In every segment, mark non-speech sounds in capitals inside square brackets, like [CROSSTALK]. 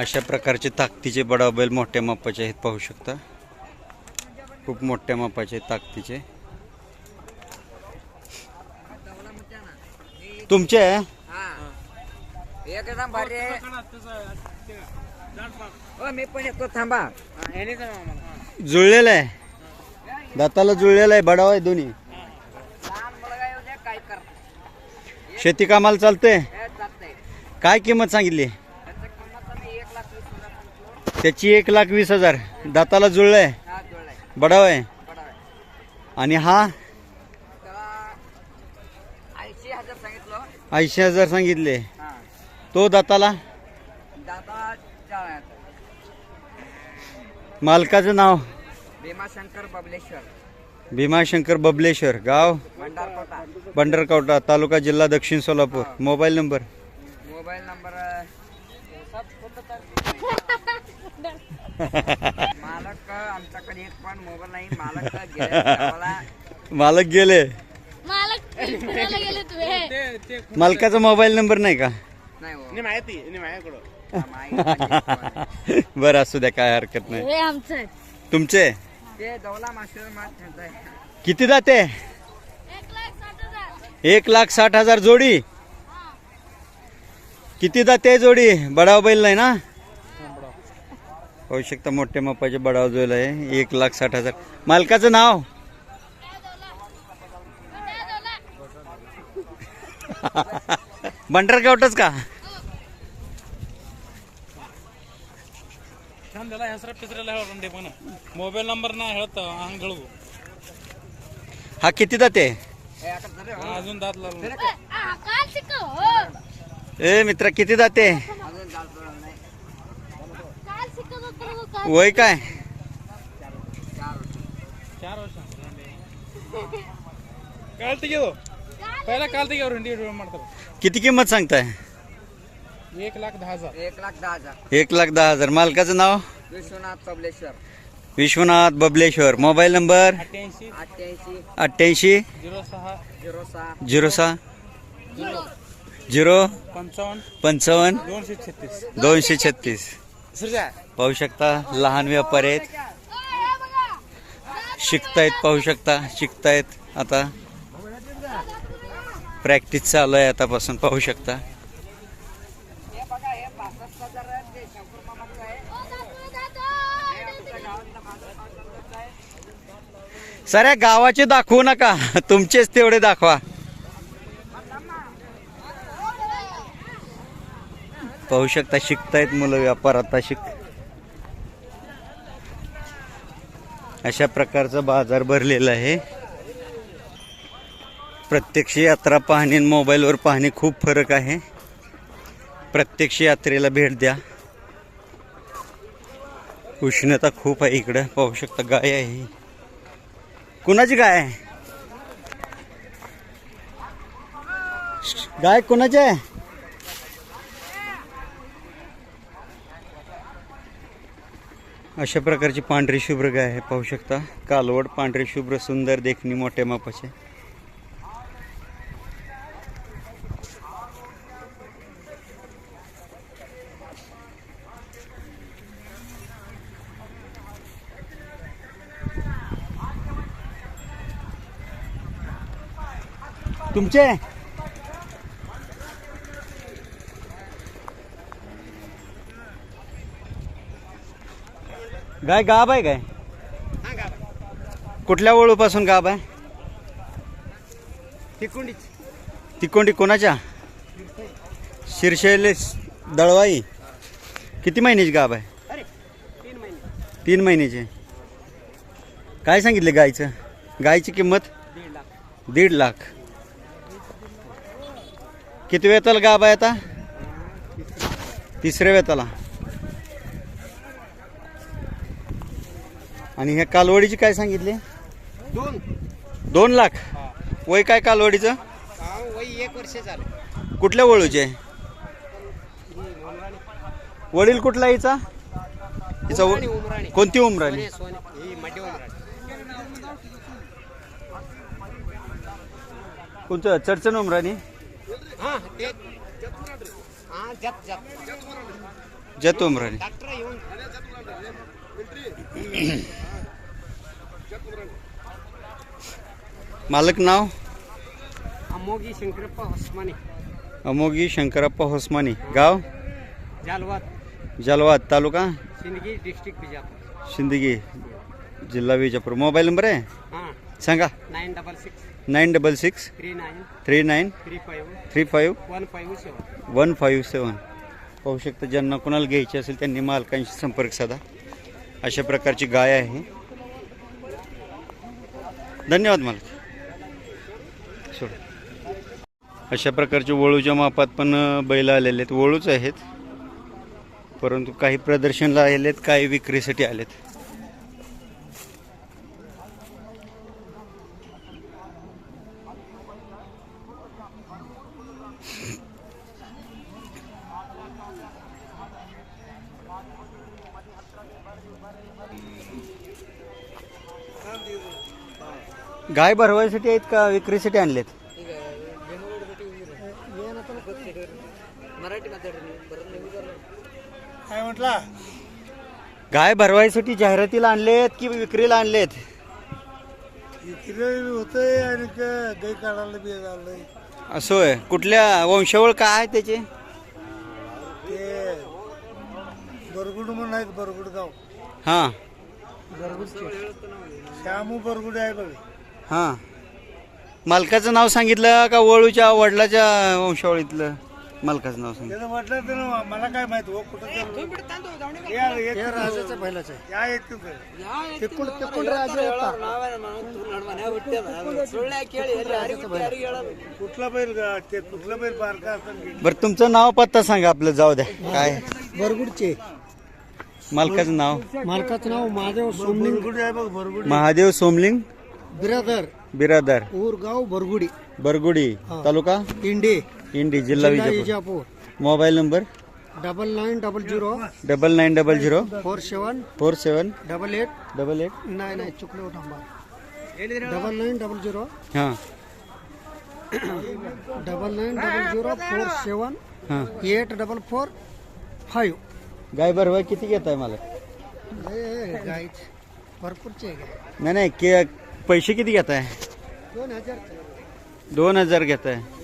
अशा प्रकारचे ताकदीचे बडा बैल मोठ्या मापाचे आहेत पाहू शकता. खूप मोठ्या मापाचे ताकदीचे. तुमचे? जुळलेलं आहे. दाताला जुळलेलं आहे बडाव आहे दोन्ही. शेती कामाला चालते जात नाही काय किंमत सांगितली त्याचं किंमत आम्ही एक लाख वीस हजार म्हटलो त्याची एक लाख वीस हजार. दाताला जुळलंय. हा जुळलाय. बडाव आहे. आहे. आणि हा? ऐंशी हजार सांगितलं. तो दाताला? मालकाचं नाव? भीमाशंकर बबलेश्वर. भीमाशंकर बबलेश्वर. गाव? भंडारकोटा. बंडरकवटा तालुका जिल्हा दक्षिण Solapur. Mobile number mobile number मालक आमच्याकडे एक पण मोबाईल नाही. मालक [LAUGHS] गेल्या गावाला. मालक गेले. मालक फिरायला गेले तुम्ही. मालकाचा मोबाईल नंबर नाही का? नाही हो. माहिती माझ्याकडं. माहिती बरं असू द्या काय हरकत नाही. हे आमचं आहे. तुमचे? ते दौला मास्टर मात खेळताय किती जाते? एक लाख साठ हजार. एक लाख साठ हजार जोडी? किती जाते जोडी? बडाव बैल नाही ना? होऊ शकता मोठ्या मापाचे बडाव जोल आहे. एक लाख साठ हजार. मालकाचं नाव? बंडर गावटच का मोबाईल नंबर नाही हा किती जाते अजून दात लागलो ए मित्रा किती जाते वय काय चार ವರ್ಷ ಕಾಲ್ ತೆಗೆದು पहिला काल ತೆಗೆಯವ್ರು ಹಿಂಡಿ ಹಿಡಿದು ಮಾಡ್ತಾರೆ किती किंमत सांगताय एक लाख दहा हजार एक लाख दहा हजार एक लाख दहा हजार मालकाचं नाव विश्वनाथ कबलेश्वर विश्वनाथ बबलेश्वर मोबाईल नंबर अठ्ठ्याऐंशी अठ्ठ्याऐंशी अठ्ठ्याऐंशी झिरो सहा झिरो सहा झिरो सहा झिरो पंचावन्न पंचावन्न दोनशे छत्तीस दोनशे छत्तीस सरजा पाहू शकता लहान व्यापारी आहेत. शिकतायत पाहू शकता शिकतायत. आता प्रॅक्टिस चालू आहे आतापासून पाहू शकता. सऱ्या गावाचे दाखवू नका. तुमचेच तेवढे दाखवा. पाहू शकता शिकतायत मुलं व्यापार आता शिक अशा प्रकारचा बाजार भरलेला आहे. प्रत्यक्ष यात्रा पाहणे आणि मोबाईलवर पाहणे खूप फरक आहे. प्रत्यक्ष यात्रेला भेट द्या. उष्णता खूप आहे इकडं. पाहू शकता गाय आहे. कुणाची गाय आहे? गाय कुणाची आहे? अशा प्रकारची पांढरी शुभ्र गाय आहे पाहू शकता. कालवड पांढरी शुभ्र सुंदर देखणी मोठ्या मापाचे. तुमचे? गाय गाब आहे काय? कुठल्या ओळूपासून गाब आहे? तिकोंडी कोणाच्या? शिरशेले दळवाई. किती महिन्याची गाब आहे? तीन महिन्याची. काय सांगितले गायचं? गायची किंमत? दीड लाख. किती वेताला गाब आहे आता? तिसऱ्या वेताला. आणि ह्या कालवडीची काय सांगितली? दोन. दोन लाख. वय काय कालवडीचं? वय एक वर्ष झालं. कुठल्या वळूचे? वडील कुठला हिचा? हिचा कोणती उमराणी? कोणतं? चडचण उमराणी? जत उमराणी. मालक नाव? अमोगी शंकरप्पा उस्मानी. अमोगी शंकरप्पा होसमानी गाव? जालवात जलवाद तालुका? सिंदगी डिस्ट्रिक्ट बिजापूर. शिंदगी जिल्हा विजापूर. मोबाईल नंबर आहे? हां. सांगा. Nine double six. Nine double six. Three nine. Three nine. Three five. Three five. One five seven. One five seven. पाहू शकता ज्यांना कोणाला घ्यायची असेल त्यांनी मालकांशी संपर्क साधा. अशा प्रकारची गाय आहे. धन्यवाद मालक. अशा प्रकारचे वळूच्या मापात पण बैल आलेले आहेत. वळूच आहेत. परंतु काही प्रदर्शनला आलेले आहेत काही विक्रीसाठी आलेत. गाय भरवायसाठी आहेत का विक्रीसाठी आणलेत मराठी माताडणी बरं नेहमी काय म्हटला? गाय भरवायसाठी जाहिरातीला आणलेत की विक्रीला आणलेत? इकडे होतंय आणि क- गाई काढायला बी झालंय असं होय कुठल्या वंशावळ काय आहे त्याचे? ते बरगुड म्हणून आहे बरगुड गाव हां. श्यामू बरगुडे आहे बघ. हां. मालकाचं नाव सांगितलं का वळूच्या वडिलाच्या वंशावळीतलं? मालकाचं नाव सांगितलं त्याचं म्हटलं तर ना, मला काय माहीत हो कुठं राजाचं पहिलाच आहे. या येत कुठला बैल गा- ते कुठला बैल बारका असं बरं तुमचं नाव पत्ता सांगा आपलं जाऊ द्या. काय? बरगुडचे. मालकाचं नाव? मालकाचं नाव महादेव सोमलिंग. बरगुडी आहे बघ बरगुडी. महादेव सोमलिंग? बिरादर. बिरादर. उरगाव बरगुडी. बरगुडी. तालुका? इंडी. इंडी जिल्हा Vijapur Vijapur mobile number double nine double zero double nine double zero four seven four seven double eight double eight नाही नाही चुकले होता डबल नाईन डबल झिरो हां double nine double zero four seven हां एट डबल फोर फाईव्ह गाय भरवाय किती घेत आहे मला गाईच भरपूरचे आहे गाय नाही नाही के पैसे किती घेत आहे दोन हजार दोन हजार घेत आहे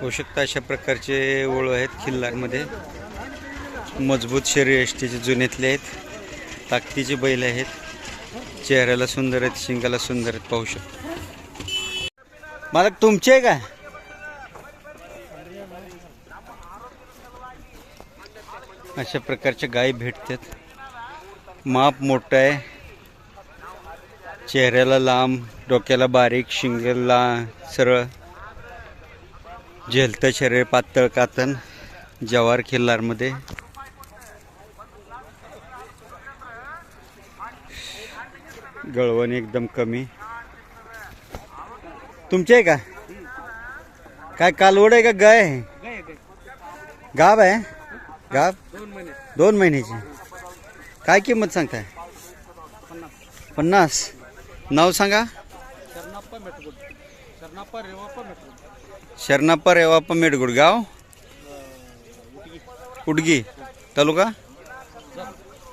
होऊ शकतं अशा प्रकारचे ओळू आहेत खिल्लारमध्ये मजबूत शरीर एष्टीचे जुनेतले आहेत. ताकदीचे बैल आहेत. चेहऱ्याला सुंदर आहेत शिंगाला सुंदर आहेत पाहू शकतो. मला तुमचे आहे का? अशा प्रकारच्या गायी भेटतात. माप मोठं आहे. चेहऱ्याला लांब डोक्याला बारीक शिंगेला सरळ. झेलतं शरीर पातळ कातन. जवार खिल्लारमध्ये. गळवण एकदम कमी. तुमचे आहे का? काय कालवड आहे का? गाय गाब आहे? गाब दोन महिन्याची. काय किंमत सांगताय? पन्नास. नाव सांगा. शरणाप्पा रेवाप्पा मेटगुड. मेडगुड गाव? Udgi. Taluka?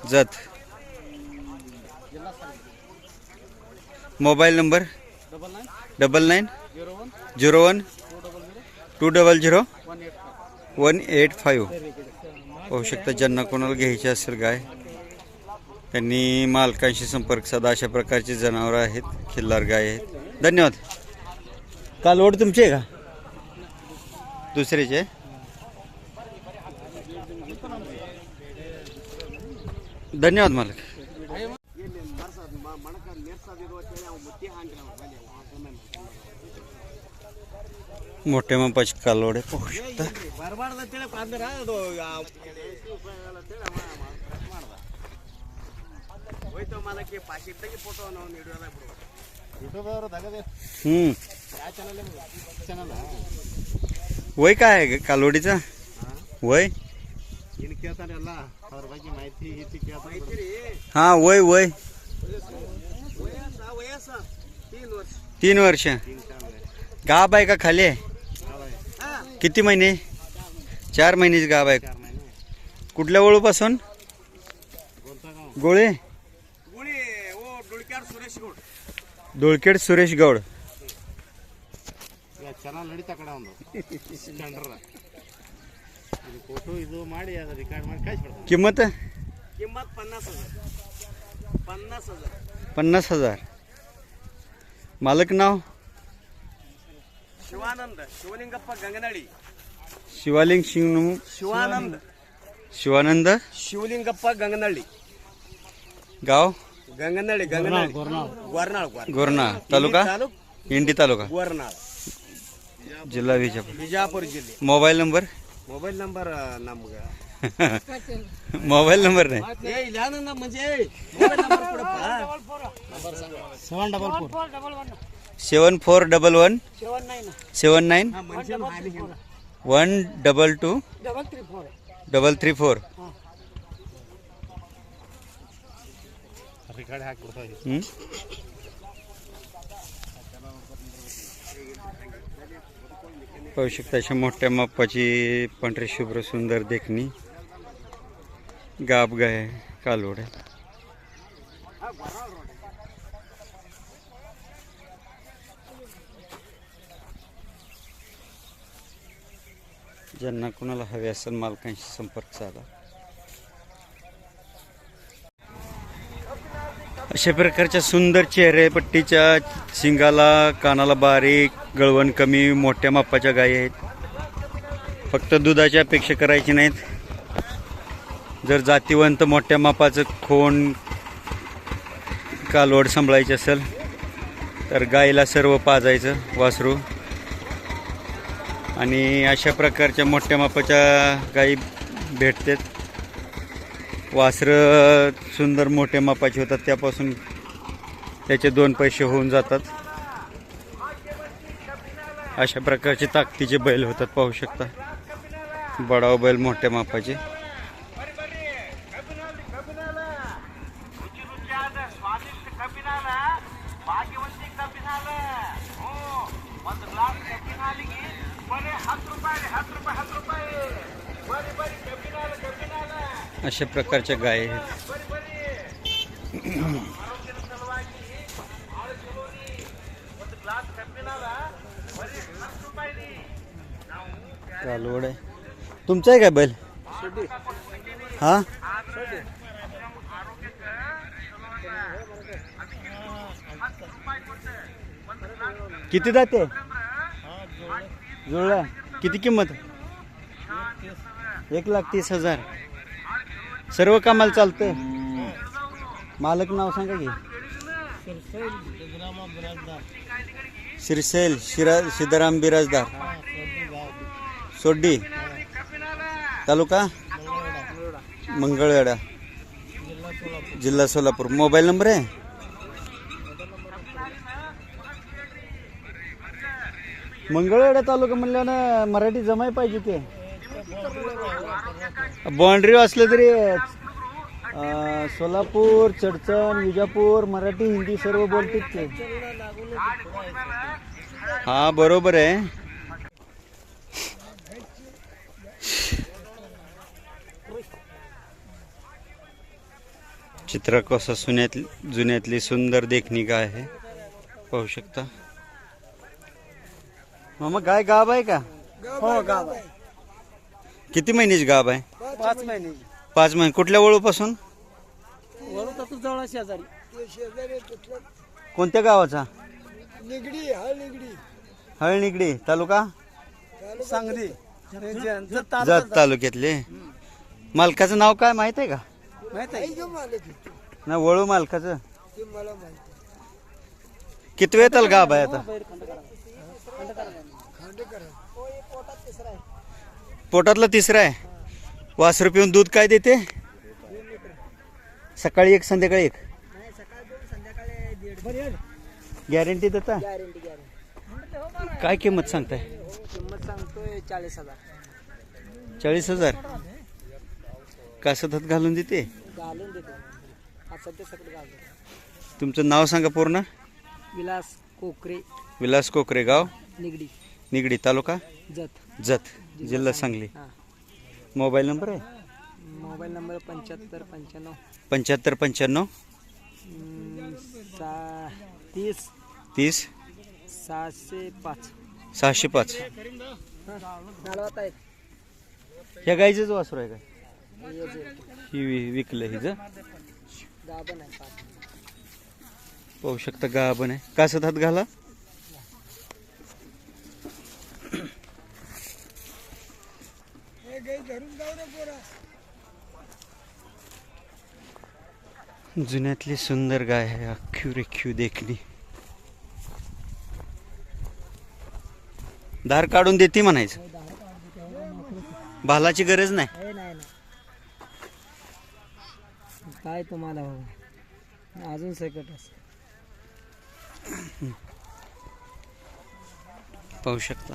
Jat. Mobile number? Double nine. Zero one. Two double zero. One eight five. होऊ शकतं ज्यांना कोणाला घ्यायची असेल गाय त्यांनी मालकांशी संपर्क साधा. अशा प्रकारची जनावरं आहेत खिल्लार गाय आहेत. धन्यवाद. कालवड तुमची आहे का? दुसऱ्याचे धन्यवाद मालक. मोठ्या मापाची कालवडे आहे पाहू शकता. वय काय आहे कालवडीचा? वय? हा वय वय. तीन वर्ष. गाब आहे का खाली? आहे किती महिने? चार महिनेच गाव आहे कुठल्या वळूपासून गोळे? डोळकेड सुरेश गौड. किंमत? किंमत पन्नास हजार. पन्नास हजार. पन्नास हजार. मालक नाव? शिवानंद शिवलिंगप्पा गंगनाळी शिवालिंग शिंग शिवानंद शिवानंद शिवलिंगप्पा गंगनाळी गाव गंगनाळी गंगनाळी गोरनाळ गोरनाळ गोरणा तालुका तालुक इंडी तालुका गोरनाळ जिल्हा विजापूर ಬಿಜಾಪುರ ಜಿಲ್ಲೆ मोबाईल नंबर ಮೊಬೈಲ್ ನಂಬರ್ ನಮ್ಗ मोबाईल नंबर नाही ಏ ಇಲ್ಲ ನಮ್ಮ ಮಂಜೆ ಮೊಬೈಲ್ ನಂಬರ್ ಕೊಡಪ್ಪ seven double four Seven four double one? Seven nine म्हणजे one double two? Double three four double three four. पाहू शकता अशा मोठ्या मापाची पांढरी शुभ्र सुंदर देखणी. गाब गाय कालवड आहे ज्यांना कोणाला हवे असेल मालकांशी संपर्क साधा. अशा प्रकारच्या सुंदर चेहरेपट्टीच्या शिंगाला कानाला बारीक गळवण कमी मोठ्या मापाच्या गायी आहेत. फक्त दुधाची अपेक्षा करायची नाहीत. जर जातीवंत मोठ्या मापाचं खोंड कालवड सांभाळायची असेल तर गाईला सर्व पाजायचं वासरू. आणि अशा प्रकारच्या मोठ्या मापाच्या गाई भेटतात. वासरं सुंदर मोठ्या मापाचे होतात त्यापासून त्याचे दोन पैसे होऊन जातात. अशा प्रकारचे ताकदीचे बैल होतात पाहू शकता. बडाव बैल मोठ्या मापाचे. अशा प्रकारच्या गाय आहेत. कालवड आहे. तुमचं आहे काय बैल? हा? किती जाते? जुळला किती किंमत? एक लाख तीस हजार. सर्व कामाला चालतं मालक नाव सांगा की. श्रीशैल शिरा सिद्धराम बिराजदार. सोड्डी. तालुका? मंगळवेडा जिल्हा सोलापूर. मोबाईल नंबर आहे? मंगळवेडा तालुका म्हणल्यानं मराठी जमाय पाहिजे ते बाउंड्री असलं तरी अं, सोलापूर चडचण विजापूर मराठी हिंदी सर्व बोलतात ते. हा बरोबर आहे. चित्र कसं सुन्यातली जुन्यातली सुंदर देखणी काय आहे पाहू शकता. मामा काय गाब आहे का? हो गाव आहे. किती महिन्याची गाब आहे? पाच महिने. पाच महिने. कुठल्या वळूपासून? वळू तर तू जवळ शेजारी. कोणत्या गावाचा? निगडी हा निगडी. हळनिगडी तालुका? सांगली. जत तालुक्यातले. मालकाचं नाव काय माहीत आहे का? माहीत आहे. जो मालक. आहे, ना वळू मालकाचं. ते मला माहिती किती वेळ गाब आहे आता? खांडेकर पोटातला तिसरा आहे. वासरू पिऊन दूध काय देते? सकाळी एक संध्याकाळी एक. गॅरंटी देता? काय किंमत सांगताय? किंमत सांगतोय चाळीस हजार. चाळीस हजार कासत घालून देते घालून देतो? तुमचं नाव सांगा पूर्ण. विलास कोकरे. विलास कोकरे गाव. निगडी. निगडी तालुका? जत. जत. जिल्हा सांगली. हां. मोबाईल नंबर आहे? मोबाईल नंबर पंच्याहत्तर पंच्याण्णव. पंच्याहत्तर पंच्याण्णव. अं, सा तीस. तीस. सहाशे पाच. सहाशे पाच. आहेत ह्या गाईचंच वासरू आहे का हे जे ही वि- विकलं हिचं गाभण आहे पाच. पाहू शकता गाभण आहे. कासत हात घाला. जुन्यातली सुंदर गाय आहे अख्खी रेखीव देखणी. धार काढून देते म्हणायचं. भालाची गरज नाही. हे काय तुम्हाला हवं अजून सकट असं. पाहू शकता.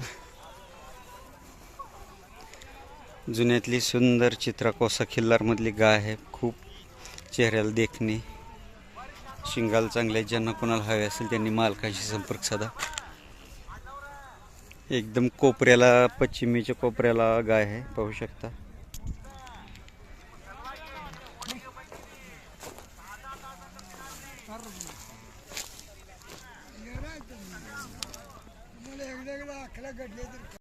जुन्यातली सुंदर चित्राकोसा खिल्लारमधली गाय आहे. खूप चेहऱ्याला देखणे. शिंगाल चांगले ज्यांना कोणाला हवे असेल त्यांनी मालकाशी संपर्क साधा. एकदम कोपऱ्याला पश्चिमेच्या कोपऱ्याला गाय आहे पाहू शकता.